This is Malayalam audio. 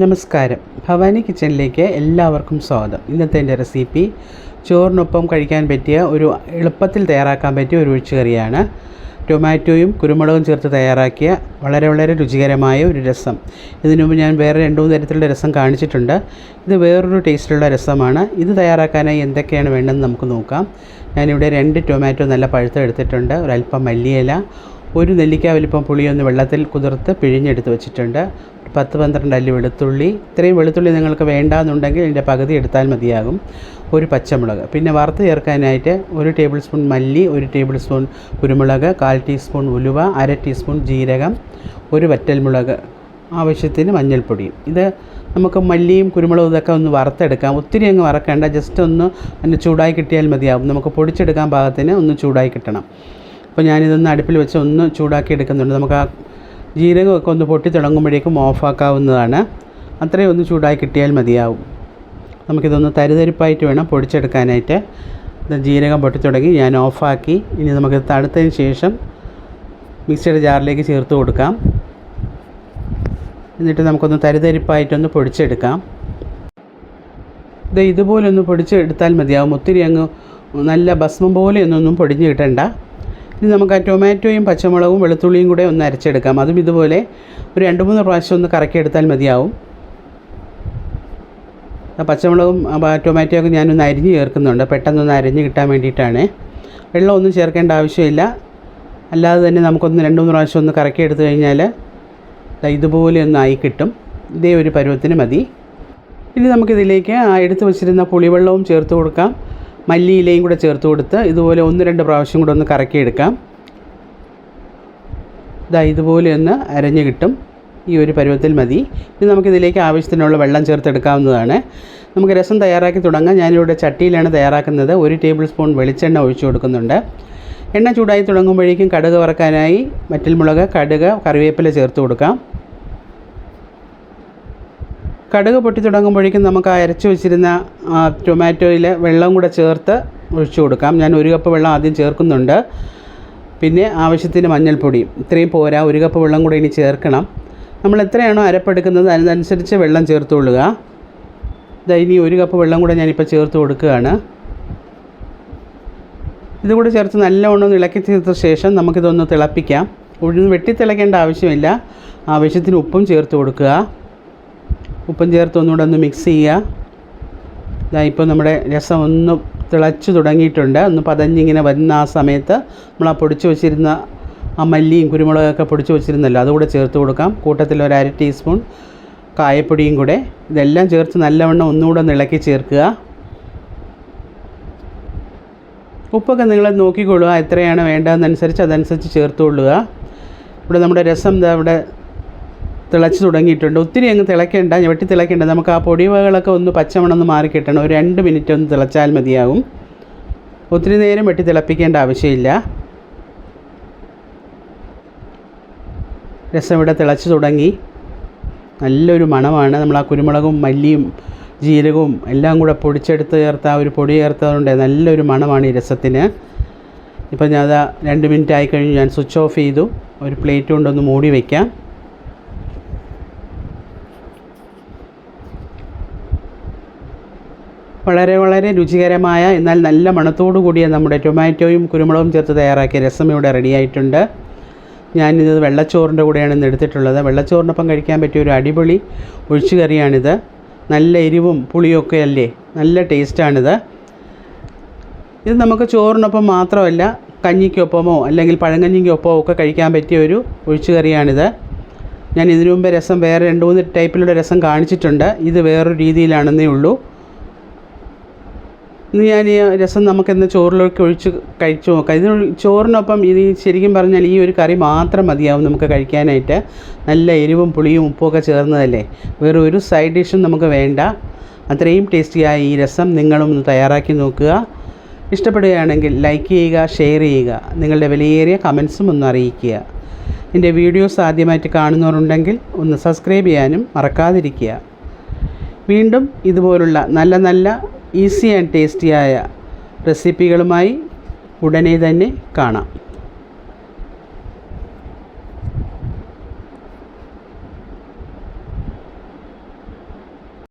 നമസ്കാരം. ഭവാനി കിച്ചണിലേക്ക് എല്ലാവർക്കും സ്വാഗതം. ഇന്നത്തെ എന്റെ റെസിപ്പി ചോറിനൊപ്പം കഴിക്കാൻ പറ്റിയ ഒരു എളുപ്പത്തിൽ തയ്യാറാക്കാൻ പറ്റിയ ഒരു ഒഴിച്ചുകറിയാണ്. ടൊമാറ്റോയും കുരുമുളകും ചേർത്ത് തയ്യാറാക്കിയ വളരെ വളരെ രുചികരമായ ഒരു രസം. ഇതിനു മുമ്പ് ഞാൻ വേറെ രണ്ട് മൂന്ന് തരത്തിലുള്ള രസം കാണിച്ചിട്ടുണ്ട്. ഇത് വേറൊരു ടേസ്റ്റിലുള്ള രസമാണ്. ഇത് തയ്യാറാക്കാനായി എന്തൊക്കെയാണ് വേണ്ടതെന്ന് നമുക്ക് നോക്കാം. ഞാനിവിടെ രണ്ട് ടൊമാറ്റോ നല്ല പഴുത്തെടുത്തിട്ടുണ്ട് ഒരല്പം മല്ലിയില ഒരു നെല്ലിക്ക വലിപ്പം പുളിയൊന്ന് വെള്ളത്തിൽ കുതിർത്ത് പിഴിഞ്ഞെടുത്ത് വെച്ചിട്ടുണ്ട്. പത്ത് പന്ത്രണ്ട് അല്ലി വെളുത്തുള്ളി. ഇത്രയും വെളുത്തുള്ളി നിങ്ങൾക്ക് വേണ്ടാന്നുണ്ടെങ്കിൽ ഇതിന്റെ പകുതി എടുത്താൽ മതിയാകും. ഒരു പച്ചമുളക്. പിന്നെ വറുത്ത് ചേർക്കാനായിട്ട് ഒരു ടേബിൾ സ്പൂൺ മല്ലി ഒരു ടേബിൾ സ്പൂൺ കുരുമുളക് കാൽ ടീസ്പൂൺ ഉലുവ അര ടീസ്പൂൺ ജീരകം ഒരു വറ്റൽമുളക്. ആവശ്യത്തിന് മഞ്ഞൾപ്പൊടി. ഇത് നമുക്ക് മല്ലിയും കുരുമുളകും ഇതൊക്കെ ഒന്ന് വറുത്തെടുക്കാം. ഒത്തിരി അങ്ങ് വറക്കേണ്ട. ജസ്റ്റ് ഒന്ന് അതിന് ചൂടായി കിട്ടിയാൽ മതിയാവും. നമുക്ക് പൊടിച്ചെടുക്കാൻ പാകത്തിന് ഒന്ന് ചൂടായി കിട്ടണം. അപ്പോൾ ഞാനിതൊന്ന് അടുപ്പിൽ വെച്ച് ഒന്ന് ചൂടാക്കി എടുക്കുന്നുണ്ട്. നമുക്ക് ആ ജീരകമൊക്കെ ഒന്ന് പൊട്ടി തുടങ്ങുമ്പോഴേക്കും ഓഫാക്കാവുന്നതാണ് അത്രയും ഒന്ന് ചൂടായി കിട്ടിയാൽ മതിയാവും. നമുക്കിതൊന്ന് തരിതരിപ്പായിട്ട് വേണം പൊടിച്ചെടുക്കാനായിട്ട്. ജീരകം പൊട്ടി തുടങ്ങി ഞാൻ ഓഫാക്കി ഇനി നമുക്ക് തണുത്തതിന് ശേഷം മിക്സിയുടെ ജാറിലേക്ക് ചേർത്ത് കൊടുക്കാം. എന്നിട്ട് നമുക്കൊന്ന് തരിതരിപ്പായിട്ടൊന്ന് പൊടിച്ചെടുക്കാം. ഇത് ഇതുപോലെ ഒന്ന് പൊടിച്ചെടുത്താൽ മതിയാവും. ഒത്തിരി അങ്ങ് നല്ല ഭസ്മം പോലെ ഒന്നൊന്നും പൊടിഞ്ഞ് കിട്ടണ്ട. ഇനി നമുക്ക് ആ ടൊമാറ്റോയും പച്ചമുളകും വെളുത്തുള്ളിയും കൂടെ ഒന്ന് അരച്ചെടുക്കാം. അതും ഇതുപോലെ ഒരു രണ്ട് മൂന്ന് പ്രാവശ്യം ഒന്ന് കറക്കിയെടുത്താൽ മതിയാവും. ആ പച്ചമുളകും ആ ടൊമാറ്റോയൊക്കെ ഞാനൊന്ന് അരിഞ്ഞ് ചേർക്കുന്നുണ്ട്. പെട്ടെന്നൊന്ന് അരിഞ്ഞ് കിട്ടാൻ വേണ്ടിയിട്ടാണ്. വെള്ളമൊന്നും ചേർക്കേണ്ട ആവശ്യമില്ല. അല്ലാതെ തന്നെ നമുക്കൊന്ന് രണ്ട് മൂന്ന് പ്രാവശ്യം ഒന്ന് കറക്കി കറക്കിയെടുത്ത് കഴിഞ്ഞാൽ ഇതുപോലെ ഒന്ന് ആയി കിട്ടും. ഇതേ ഒരു പരുവത്തിന് മതി. ഇനി നമുക്കിതിലേക്ക് ആ എടുത്ത് വെച്ചിരുന്ന പുളിവെള്ളവും ചേർത്ത് കൊടുക്കാം. മല്ലിയിലയും കൂടെ ചേർത്ത് കൊടുത്ത് ഇതുപോലെ ഒന്ന് രണ്ട് പ്രാവശ്യം കൂടെ ഒന്ന് കറക്കിയെടുക്കാം ഇതാ ഇതുപോലെ ഒന്ന് അരഞ്ഞ് കിട്ടും. ഈ ഒരു പരുവത്തിൽ മതി. ഇനി നമുക്കിതിലേക്ക് ആവശ്യത്തിനുള്ള വെള്ളം ചേർത്തെടുക്കാവുന്നതാണ്. നമുക്ക് രസം തയ്യാറാക്കി തുടങ്ങാം. ഞാനിവിടെ ചട്ടിയിലാണ് തയ്യാറാക്കുന്നത്. ഒരു ടേബിൾ സ്പൂൺ വെളിച്ചെണ്ണ ഒഴിച്ചു കൊടുക്കുന്നുണ്ട്. എണ്ണ ചൂടായി തുടങ്ങുമ്പോഴേക്കും കടുക് വറക്കാനായി വറ്റൽമുളക് കടുക് കറിവേപ്പില ചേർത്ത് കൊടുക്കാം. കടുക് പൊട്ടി തുടങ്ങുമ്പോഴേക്കും നമുക്ക് അരച്ച് വെച്ചിരുന്ന ടൊമാറ്റോയിൽ വെള്ളം കൂടെ ചേർത്ത് ഒഴിച്ചു കൊടുക്കാം. ഞാൻ ഒരു കപ്പ് വെള്ളം ആദ്യം ചേർക്കുന്നുണ്ട്. പിന്നെ ആവശ്യത്തിന് മഞ്ഞൾപ്പൊടിയും ഇത്രയും പോരാ ഒരു കപ്പ് വെള്ളം കൂടെ ഇനി ചേർക്കണം. നമ്മൾ എത്രയാണോ അരപ്പെടുക്കുന്നത് അതിനനുസരിച്ച് വെള്ളം ചേർത്ത് കൊള്ളുക. ഇനി ഒരു കപ്പ് വെള്ളം കൂടെ ഞാനിപ്പോൾ ചേർത്ത് കൊടുക്കുകയാണ്. ഇതുകൂടെ ചേർത്ത് നല്ലവണ്ണം ഇളക്കി തീർത്ത ശേഷം നമുക്കിതൊന്ന് തിളപ്പിക്കാം. ഉഴുന്ന് വെട്ടി തിളയ്ക്കേണ്ട ആവശ്യമില്ല. ആവശ്യത്തിന് ഉപ്പും ചേർത്ത് കൊടുക്കുക. ഉപ്പും ചേർത്ത് ഒന്നുകൂടെ ഒന്ന് മിക്സ് ചെയ്യുക. ഇതാ ഇപ്പോൾ നമ്മുടെ രസം ഒന്ന് തിളച്ച് തുടങ്ങിയിട്ടുണ്ട്. ഒന്ന് പതഞ്ഞിങ്ങനെ വരുന്ന ആ സമയത്ത് നമ്മൾ ആ പൊടിച്ച് വെച്ചിരുന്ന ആ മല്ലിയും കുരുമുളകൊക്കെ പൊടിച്ച് വെച്ചിരുന്നല്ലോ അതുകൂടെ ചേർത്ത് കൊടുക്കാം. കൂട്ടത്തിൽ ഒരു അര ടീസ്പൂൺ കായപ്പൊടിയും കൂടെ. ഇതെല്ലാം ചേർത്ത് നല്ലവണ്ണം ഒന്നുകൂടെ ഒന്ന് ഇളക്കി ചേർക്കുക. ഉപ്പൊക്കെ നിങ്ങൾ നോക്കിക്കൊള്ളുക എത്രയാണ് വേണ്ടതെന്നനുസരിച്ച് അതനുസരിച്ച് ചേർത്ത് കൊള്ളുക. ഇവിടെ നമ്മുടെ രസം ഇവിടെ തിളച്ച് തുടങ്ങിയിട്ടുണ്ട്. ഒത്തിരി അങ്ങ് തിളക്കേണ്ട ഞെട്ടി തിളക്കേണ്ട. നമുക്ക് ആ പൊടിവകളൊക്കെ ഒന്ന് പച്ചമണം ഒന്ന് മാറി കിട്ടണം. ഒരു രണ്ട് മിനിറ്റ് ഒന്ന് തിളച്ചാൽ മതിയാവും. ഒത്തിരി നേരം വെട്ടി തിളപ്പിക്കേണ്ട ആവശ്യമില്ല. രസം ഇവിടെ തിളച്ച് തുടങ്ങി. നല്ലൊരു മണമാണ്. നമ്മൾ ആ കുരുമുളകും മല്ലിയും ജീരകവും എല്ലാം കൂടെ പൊടിച്ചെടുത്ത് ചേർത്ത ആ ഒരു പൊടി ചേർത്തതുകൊണ്ട് നല്ലൊരു മണമാണ് ഈ രസത്തിന്. ഇപ്പം ഞാൻ അതാ രണ്ട് മിനിറ്റ് ആയി കഴിഞ്ഞ്. ഞാൻ സ്വിച്ച് ഓഫ് ചെയ്തു. ഒരു പ്ലേറ്റ് കൊണ്ടൊന്ന് മൂടി വയ്ക്കാം വളരെ വളരെ രുചികരമായ എന്നാൽ നല്ല മണത്തോടു കൂടിയ നമ്മുടെ ടൊമാറ്റോയും കുരുമുളകും ചേർത്ത് തയ്യാറാക്കിയ രസം ഇവിടെ റെഡിയായിട്ടുണ്ട് ഞാനിത് വെള്ളച്ചോറിന്റെ കൂടെയാണ് ഇന്ന് എടുത്തിട്ടുള്ളത്. വെള്ളച്ചോറിനൊപ്പം കഴിക്കാൻ പറ്റിയ ഒരു അടിപൊളി ഒഴിച്ചു കറിയാണിത് നല്ല എരിവും പുളിയൊക്കെ അല്ലേ? നല്ല ടേസ്റ്റാണിത് ഇത് നമുക്ക് ചോറിനൊപ്പം മാത്രമല്ല കഞ്ഞിക്കൊപ്പമോ അല്ലെങ്കിൽ പഴങ്കഞ്ഞിക്കൊപ്പമോ ഒക്കെ കഴിക്കാൻ പറ്റിയ ഒരു ഒഴിച്ചു കറിയാണിത് ഞാൻ ഇതിനു മുമ്പ് രസം വേറെ രണ്ട് മൂന്ന് ടൈപ്പിലുള്ള രസം കാണിച്ചിട്ടുണ്ട്. ഇത് വേറൊരു രീതിയിലാണെന്നേ ഉള്ളൂ. ഇന്ന് ഞാൻ ഈ രസം നമുക്കിന്ന് ചോറിലേക്ക് ഒഴിച്ച് കഴിച്ചു നോക്കാം. ഇതിന് ചോറിനൊപ്പം ഇത് ശരിക്കും പറഞ്ഞാൽ ഈ ഒരു കറി മാത്രം മതിയാവും നമുക്ക് കഴിക്കാനായിട്ട്. നല്ല എരിവും പുളിയും ഉപ്പുമൊക്കെ ചേർന്നതല്ലേ? വേറെ ഒരു സൈഡ് ഡിഷും നമുക്ക് വേണ്ട. അത്രയും ടേസ്റ്റിയായ ഈ രസം നിങ്ങളും ഒന്ന് തയ്യാറാക്കി നോക്കുക. ഇഷ്ടപ്പെടുകയാണെങ്കിൽ ലൈക്ക് ചെയ്യുക ഷെയർ ചെയ്യുക. നിങ്ങളുടെ വിലയേറിയ കമൻസും ഒന്ന് അറിയിക്കുക. എന്റെ വീഡിയോസ് ആദ്യമായിട്ട് കാണുന്നവരുണ്ടെങ്കിൽ ഒന്ന് സബ്സ്ക്രൈബ് ചെയ്യാനും മറക്കാതിരിക്കുക. വീണ്ടും ഇതുപോലുള്ള നല്ല നല്ല ഈസി ആൻഡ് ടേസ്റ്റിയായ റെസിപ്പികളുമായി ഉടനെ തന്നെ കാണാം.